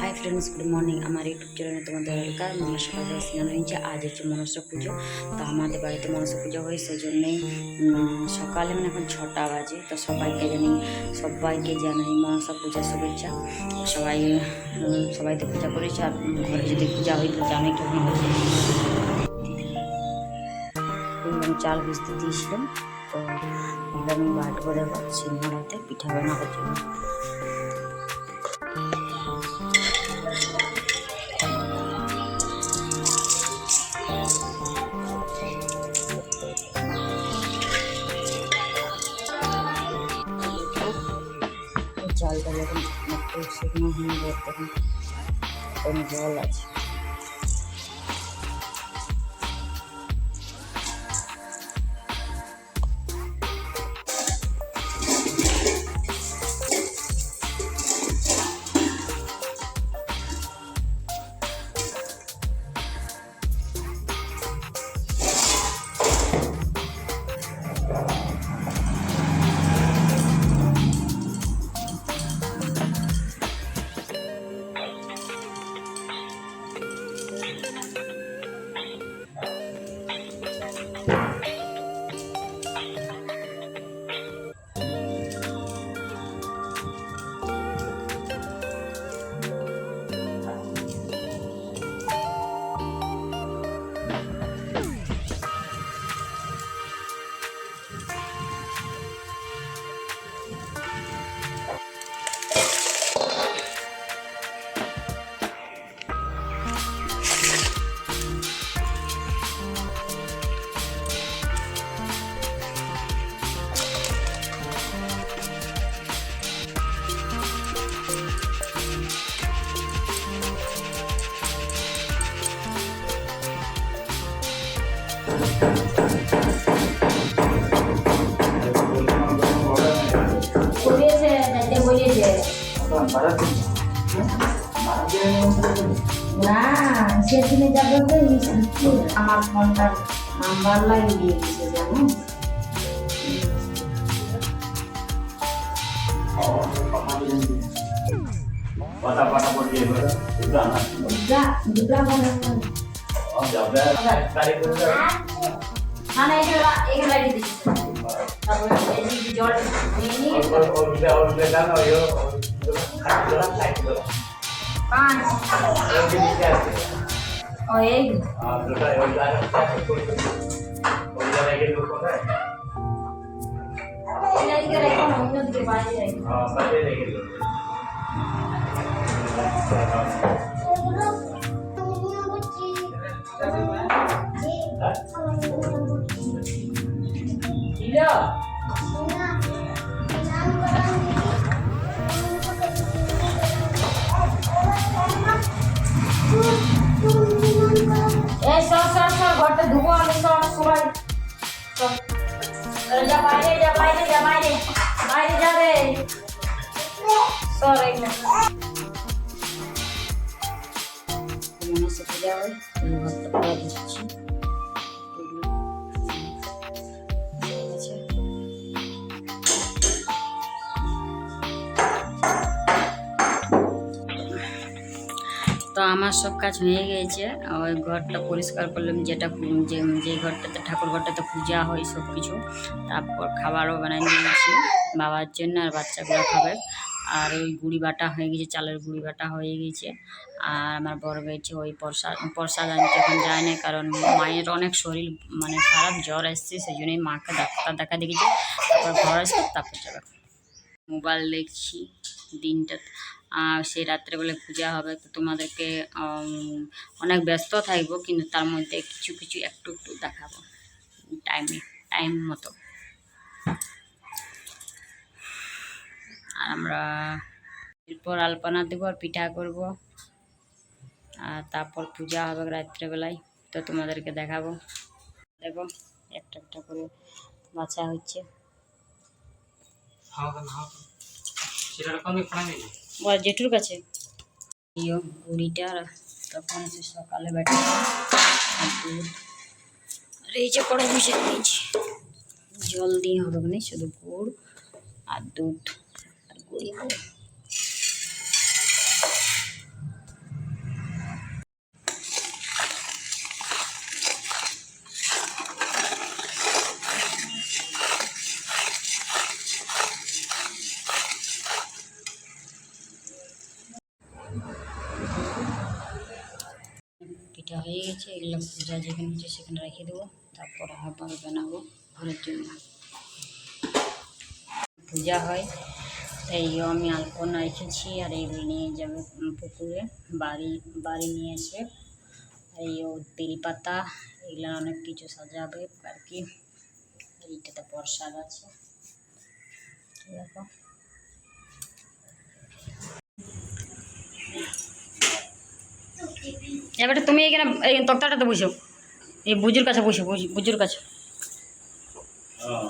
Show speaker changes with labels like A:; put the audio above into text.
A: High friends good morning আমার YouTube চ্যানেলে তোমাদের ওয়েলকাম আমার সকাল স্নান হয়েছে আজ হচ্ছে মনসা পুজো। তো আমাদের বাড়িতে মনসা পুজো হয় সেই জন্যেই সকালে মানে এখন ছটা বাজে। তো সবাইকে জানি সবাইকে জানাই মনসা পূজার শুভেচ্ছা। সবাই সবাই তো পূজা করেছে। আর ঘরে যদি পূজা হয় তো জানোই কেমন হয় আমি চাল ভিজতে দিয়েছিলাম। তো আমি বাটবো দেবো সিংহরাতে পিঠা বানাবার জন্য। শুকনো হয়ে যায় তখন জল আছে।
B: Thank you. না সেদিনে যাবে তো আমার ফোনটা নাম্বার লাগিয়ে দিয়েছে জানো?
C: পাতা পাতা পড়ে যাবে না
B: দুটা
C: Oh.
B: Dari
C: puter. Mana ini lah,
B: ini lagi
C: Tapi ini di jual kan, oh, oh iya, iya. ini lagi dulu
B: kan. Ini lagi kan ekonomi nanti
C: kembali lagi. Ah, kembali
B: lagi. সর। আরে যা বাইরে যা বাইরে যা বাইরে বাইরে যাবে সর এইখানে
A: মনসা পূজা হয় আমি ঘরটা তো আমার সব কাজ হয়ে গিয়েছে ওই ঘরটা পরিষ্কার করলাম, যেটা যে ঘরটাতে, ঠাকুর ঘরটাতে পূজা হয় সব কিছু তারপর খাবারও বানাই নিয়েছি। বাবার জন্য আর বাচ্চাগুলো খাবে। আর ওই গুড়ি বাটা হয়ে গেছে, চালের গুড়ি বাটা হয়ে গেছে। আর আমার বড় বেটি ওই প্রসাদ প্রসাদ আনতে এখন যায় না, কারণ মায়ের অনেক শরীর মানে খারাপ, জ্বর এসছে সেই জন্যই মাকে ডাক্তার দেখা দেখেছি। তারপর ঘর আসবে, তারপর যাবে। মোবাইল দেখছি দিনটা সেই রাত্রেবেলা পূজা হবে, তো তোমাদেরকে অনেক ব্যস্ত থাকব, কিন্তু তার মধ্যে কিছু কিছু একটু একটু দেখাবো। টাইমে টাইম মতো। আর আমরা এরপর আলপনা দেবো আর পিঠা করব। আর তারপর পূজা হবে রাত্রেবেলায়, তো তোমাদেরকে দেখাবো। দেখো একটা একটা করে বাছা হচ্ছে। ও জেঠুর কাছে। বুড়িটা তখন সে সকালে বেটা আর দুধ। আর এই যে কড়াই বসে দিয়েছি। জল দিয়ে হবে না শুধু গুড় আর দুধ। আর গুড়ি। এটা হয়ে গেছে, এগুলো পূজা যেখানে হচ্ছে সেখানে রেখে দেবো, তারপর আবার বানাবো ঘরের জন্য। পূজা হয় এই আমি আলপনা রেখেছি আর এইগুলো নিয়ে যাবে পুকুরে, বাড়ি বাড়ি নিয়ে এসে এই ও বেলপাতা এগুলো অনেক কিছু সাজাবে আর কি। এইটাতে প্রসাদ আছে দেখো এবারে তুমি এখানে এই তক্তাটাতে বসো। এই বুজুর কাছে বসো বুজুর কাছে। হ্যাঁ,